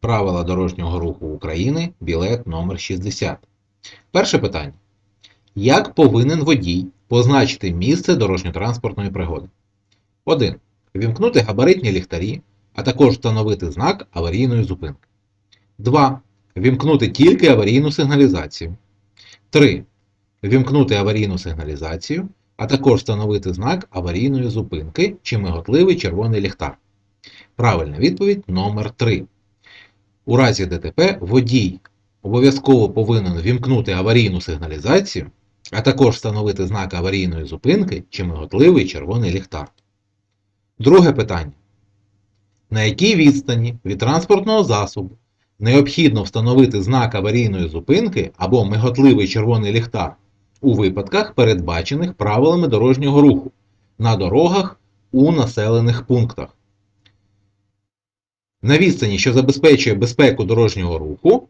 Правила дорожнього руху України, білет номер 60. Перше питання. Як повинен водій позначити місце дорожньо-транспортної пригоди? 1. Вімкнути габаритні ліхтарі, а також встановити знак аварійної зупинки. 2. Вімкнути тільки аварійну сигналізацію. 3. Вімкнути аварійну сигналізацію, а також встановити знак аварійної зупинки чи миготливий червоний ліхтар. Правильна відповідь номер 3. У разі ДТП водій обов'язково повинен вімкнути аварійну сигналізацію, а також встановити знак аварійної зупинки чи миготливий червоний ліхтар. Друге питання. На якій відстані від транспортного засобу необхідно встановити знак аварійної зупинки або миготливий червоний ліхтар у випадках, передбачених правилами дорожнього руху на дорогах у населених пунктах? На відстані, що забезпечує безпеку дорожнього руху,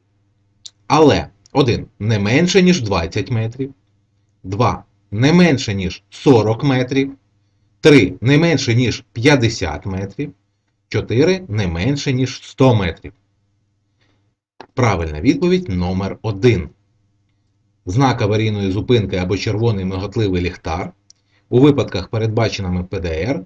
але 1. Не менше, ніж 20 метрів. 2. Не менше, ніж 40 метрів. 3. Не менше, ніж 50 метрів. 4. Не менше, ніж 100 метрів. Правильна відповідь номер 1. Знак аварійної зупинки або червоний миготливий ліхтар у випадках, передбаченими ПДР,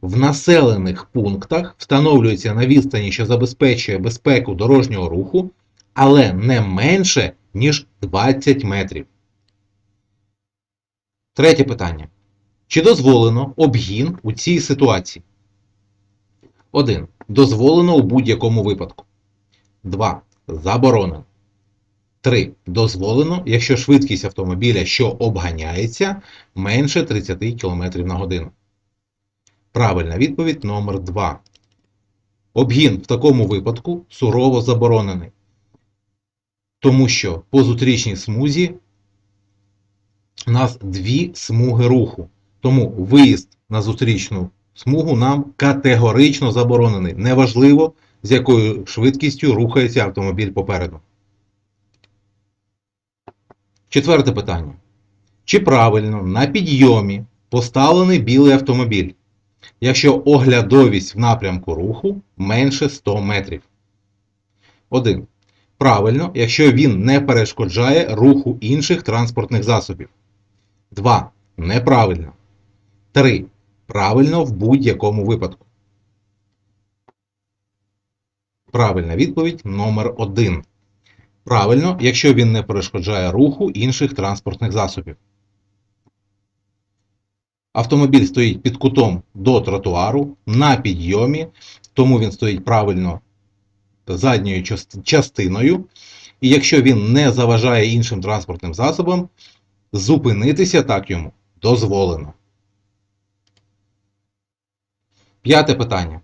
в населених пунктах встановлюється на відстані, що забезпечує безпеку дорожнього руху, але не менше, ніж 20 метрів. Третє питання. Чи дозволено обгін у цій ситуації? 1. Дозволено у будь-якому випадку. 2. Заборонено. 3. Дозволено, якщо швидкість автомобіля, що обганяється, менше 30 км на годину. Правильна відповідь номер 2. Обгін в такому випадку сурово заборонений. Тому що по зустрічній смузі у нас дві смуги руху. Тому виїзд на зустрічну смугу нам категорично заборонений. Неважливо, з якою швидкістю рухається автомобіль попереду. Четверте питання. Чи правильно на підйомі поставлений білий автомобіль? Якщо оглядовість в напрямку руху менше 100 метрів. 1. Правильно, якщо він не перешкоджає руху інших транспортних засобів. 2. Неправильно. 3. Правильно в будь-якому випадку. Правильна відповідь номер 1. Правильно, якщо він не перешкоджає руху інших транспортних засобів. Автомобіль стоїть під кутом до тротуару на підйомі, тому він стоїть правильно задньою частиною. І якщо він не заважає іншим транспортним засобам, зупинитися так йому дозволено. П'яте питання.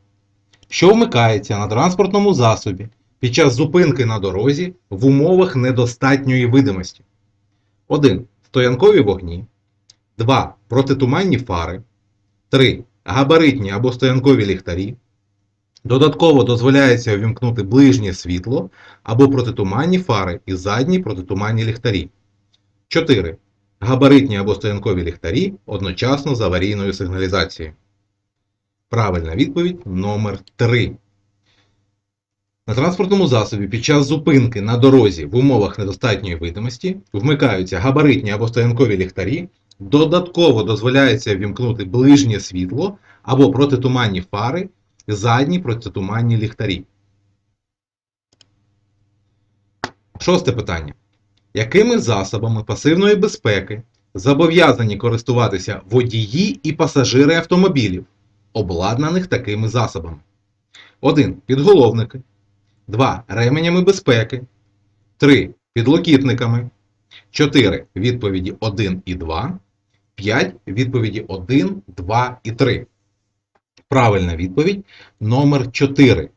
Що вмикається на транспортному засобі під час зупинки на дорозі в умовах недостатньої видимості? 1. Стоянкові вогні. 2. Протитуманні фари. 3. Габаритні або стоянкові ліхтарі. Додатково дозволяється увімкнути ближнє світло або протитуманні фари і задні протитуманні ліхтарі. 4. Габаритні або стоянкові ліхтарі одночасно з аварійною сигналізацією. Правильна відповідь номер 3. На транспортному засобі під час зупинки на дорозі в умовах недостатньої видимості вмикаються габаритні або стоянкові ліхтарі Додатково дозволяється вімкнути ближнє світло або протитуманні фари, задні протитуманні ліхтарі. Шосте питання. Якими засобами пасивної безпеки зобов'язані користуватися водії і пасажири автомобілів, обладнаних такими засобами? 1. Підголовники. 2. Ременями безпеки. 3. Підлокітниками. 4. Відповіді 1 і 2. 5 відповіді 1, 2 і 3. Правильна відповідь номер 4.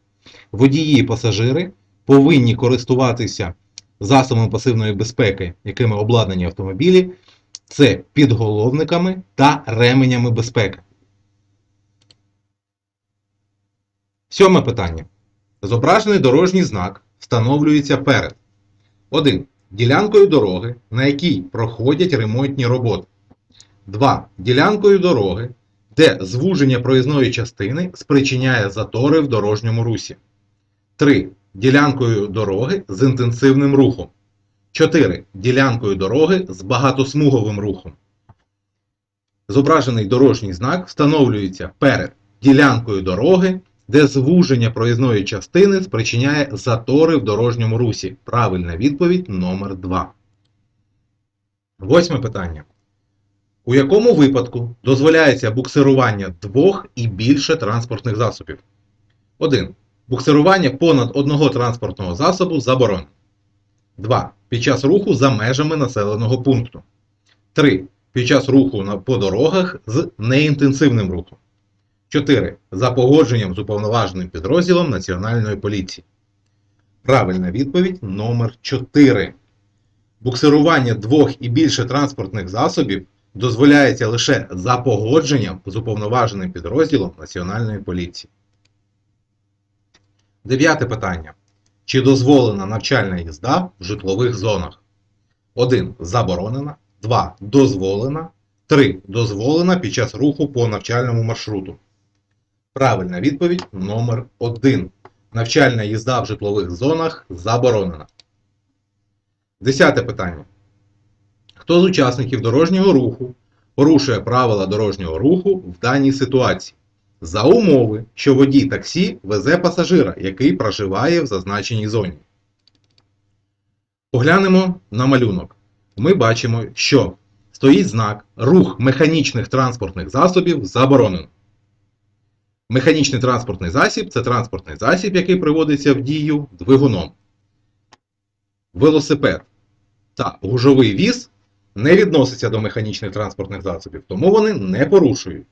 Водії і пасажири повинні користуватися засобами пасивної безпеки, якими обладнані автомобілі. Це підголовниками та ременями безпеки. Сьоме питання. Зображений дорожній знак встановлюється перед 1. Ділянкою дороги, на якій проходять ремонтні роботи. 2. Ділянкою дороги, де звуження проїзної частини спричиняє затори в дорожньому русі. 3. Ділянкою дороги з інтенсивним рухом. 4. Ділянкою дороги з багатосмуговим рухом. Зображений дорожній знак встановлюється перед ділянкою дороги, де звуження проїзної частини спричиняє затори в дорожньому русі. Правильна відповідь номер 2. Восьме питання. У якому випадку дозволяється буксирування двох і більше транспортних засобів? 1. Буксирування понад одного транспортного засобу заборонено. 2. Під час руху за межами населеного пункту. 3. Під час руху по дорогах з неінтенсивним рухом. 4. За погодженням з уповноваженим підрозділом Національної поліції. Правильна відповідь номер 4. Буксирування двох і більше транспортних засобів дозволяється лише за погодженням з уповноваженим підрозділом Національної поліції. Дев'яте питання. Чи дозволена навчальна їзда в житлових зонах? 1. Заборонена. 2. Дозволена. 3. Дозволена під час руху по навчальному маршруту. Правильна відповідь номер 1. Навчальна їзда в житлових зонах заборонена. Десяте питання. Хто з учасників дорожнього руху порушує правила дорожнього руху в даній ситуації? За умови, що водій таксі везе пасажира, який проживає в зазначеній зоні. Поглянемо на малюнок. Ми бачимо, що стоїть знак рух механічних транспортних засобів заборонено. Механічний транспортний засіб це транспортний засіб, який приводиться в дію двигуном. Велосипед та гужовий віз не відносяться до механічних транспортних засобів, тому вони не порушують.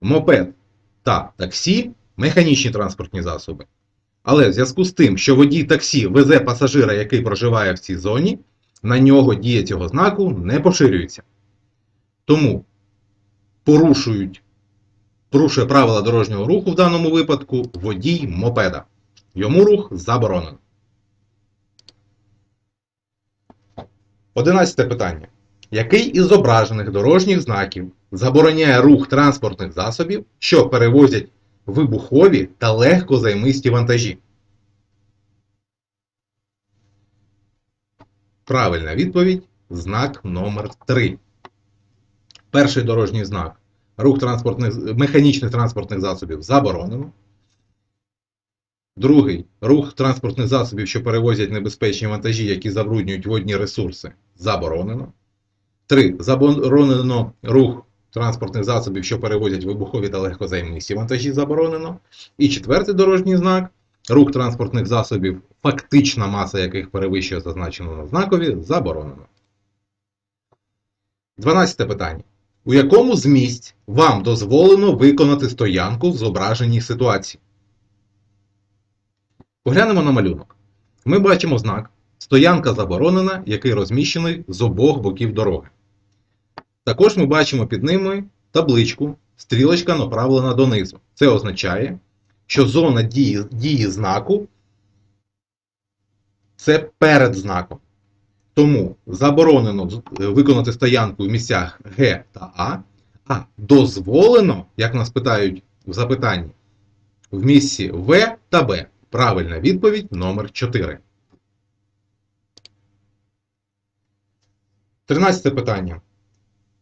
Мопед та таксі механічні транспортні засоби. Але в зв'язку з тим, що водій таксі везе пасажира, який проживає в цій зоні, на нього дія цього знаку не поширюється. Тому порушують, порушує правила дорожнього руху в даному випадку водій мопеда. Йому рух заборонено. Одинадцяте питання. Який із зображених дорожніх знаків забороняє рух транспортних засобів, що перевозять вибухові та легкозаймисті вантажі? Правильна відповідь знак номер 3. Перший дорожній знак. Рух транспортних, механічних транспортних засобів заборонено. Другий рух транспортних засобів, що перевозять небезпечні вантажі, які забруднюють водні ресурси, заборонено. 3. Заборонено рух транспортних засобів, що перевозять вибухові та легкозаймисті вантажі, заборонено. І четвертий дорожній знак. Рух транспортних засобів, фактична маса яких перевищує зазначену на знакові, заборонено. 12 питання. У якому з місць вам дозволено виконати стоянку в зображеній ситуації? Поглянемо на малюнок. Ми бачимо знак Стоянка заборонена, який розміщений з обох боків дороги. Також ми бачимо під ними табличку, стрілочка направлена донизу. Це означає, що зона дії, дії знаку це перед знаком. Тому заборонено виконати стоянку в місцях Г та А, а дозволено, як нас питають в запитанні, в місці В та Б. Правильна відповідь номер 4. 13 питання.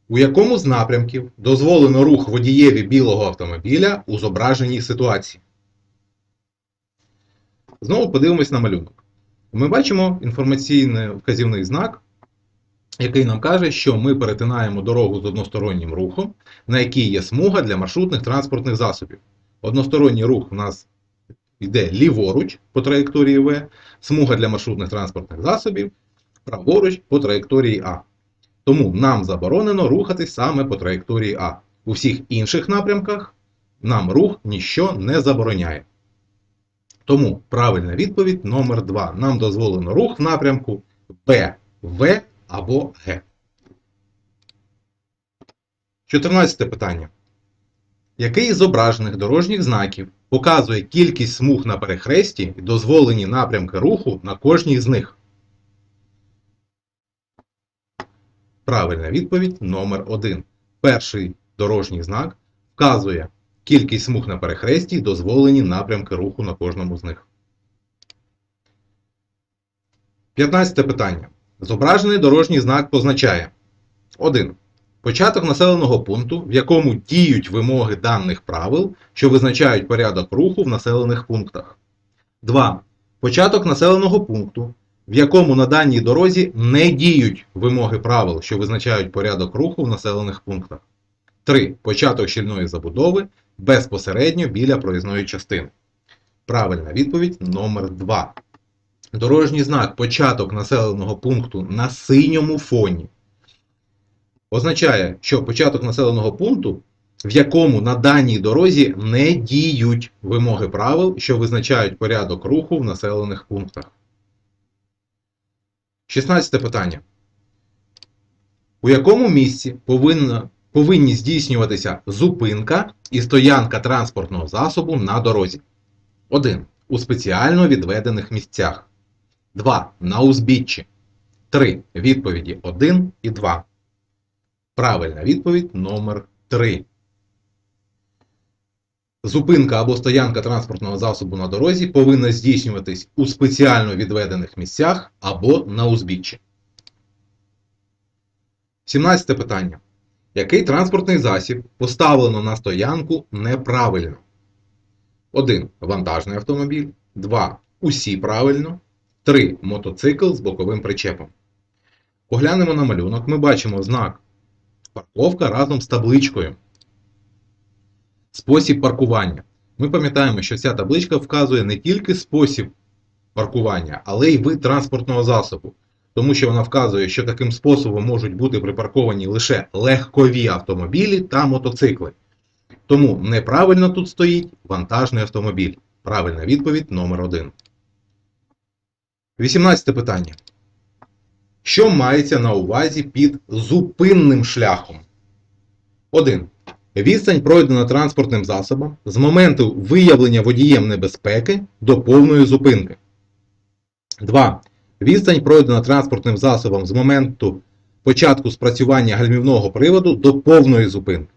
У якому з напрямків дозволено рух водієві білого автомобіля у зображеній ситуації? Знову подивимось на малюнок. Ми бачимо інформаційний вказівний знак, який нам каже, що ми перетинаємо дорогу з одностороннім рухом, на якій є смуга для маршрутних транспортних засобів. Односторонній рух у нас йде ліворуч по траєкторії В, смуга для маршрутних транспортних засобів праворуч по траєкторії А. Тому нам заборонено рухатись саме по траєкторії А. У всіх інших напрямках нам рух ніщо не забороняє. Тому правильна відповідь номер 2. Нам дозволено рух в напрямку Б, В або Г. 14 питання. Який із зображених дорожніх знаків показує кількість смуг на перехресті і дозволені напрямки руху на кожній з них? Правильна відповідь номер 1. Перший дорожній знак вказує кількість смуг на перехресті і дозволені напрямки руху на кожному з них. 15 питання. Зображений дорожній знак позначає 1. Початок населеного пункту, в якому діють вимоги даних правил, що визначають порядок руху в населених пунктах. 2. Початок населеного пункту, в якому на даній дорозі не діють вимоги правил, що визначають порядок руху в населених пунктах. 3. Початок щільної забудови безпосередньо біля проїзної частини. Правильна відповідь номер 2. Дорожній знак початок населеного пункту на синьому фоні означає, що початок населеного пункту, в якому на даній дорозі не діють вимоги правил, що визначають порядок руху в населених пунктах. 16 питання. У якому місці повинна, повинні здійснюватися зупинка і стоянка транспортного засобу на дорозі? 1. У спеціально відведених місцях. 2. На узбіччі. 3. Відповіді 1 і 2. Правильна відповідь номер 3. Зупинка або стоянка транспортного засобу на дорозі повинна здійснюватись у спеціально відведених місцях або на узбіччі. 17 питання. Який транспортний засіб поставлено на стоянку неправильно? 1. Вантажний автомобіль. 2. Усі правильно. 3. Мотоцикл з боковим причепом. Поглянемо на малюнок. Ми бачимо знак парковка разом з табличкою. Спосіб паркування. Ми пам'ятаємо, що ця табличка вказує не тільки спосіб паркування, але й вид транспортного засобу. Тому що вона вказує, що таким способом можуть бути припарковані лише легкові автомобілі та мотоцикли. Тому неправильно тут стоїть вантажний автомобіль. Правильна відповідь номер 1. 18 питання. Що мається на увазі під зупинним шляхом? 1. Відстань пройдена транспортним засобом з моменту виявлення водієм небезпеки до повної зупинки. 2. Відстань пройдена транспортним засобом з моменту початку спрацювання гальмівного приводу до повної зупинки.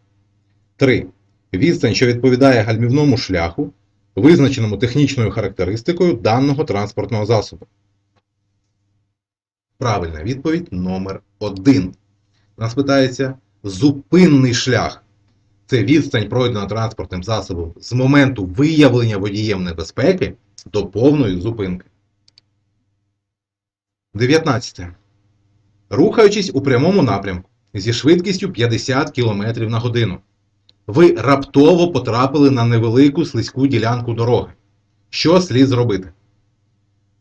3. Відстань, що відповідає гальмівному шляху, визначеному технічною характеристикою даного транспортного засобу. Правильна відповідь номер 1. Нас питається зупинний шлях. Це відстань пройдена транспортним засобом з моменту виявлення водієм небезпеки до повної зупинки. 19. Рухаючись у прямому напрямку зі швидкістю 50 км на годину, ви раптово потрапили на невелику слизьку ділянку дороги. Що слід зробити?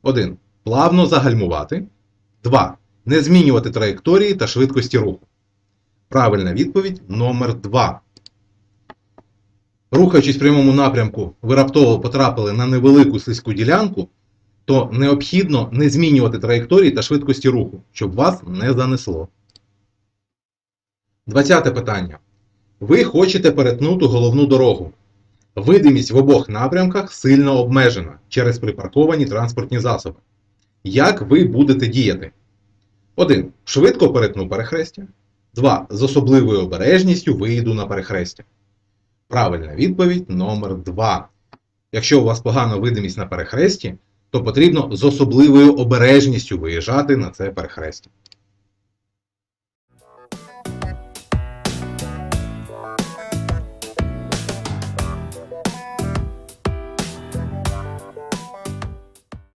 1. Плавно загальмувати. 2. Не змінювати траєкторії та швидкості руху. Правильна відповідь номер 2. Рухаючись в прямому напрямку, ви раптово потрапили на невелику слизьку ділянку, то необхідно не змінювати траєкторії та швидкості руху, щоб вас не занесло. 20 питання. Ви хочете перетнути головну дорогу. Видимість в обох напрямках сильно обмежена через припарковані транспортні засоби. Як ви будете діяти? 1. Швидко перетну перехрестя. 2. З особливою обережністю вийду на перехрестя. Правильна відповідь номер 2. Якщо у вас погана видимість на перехресті, то потрібно з особливою обережністю виїжджати на це перехрестя.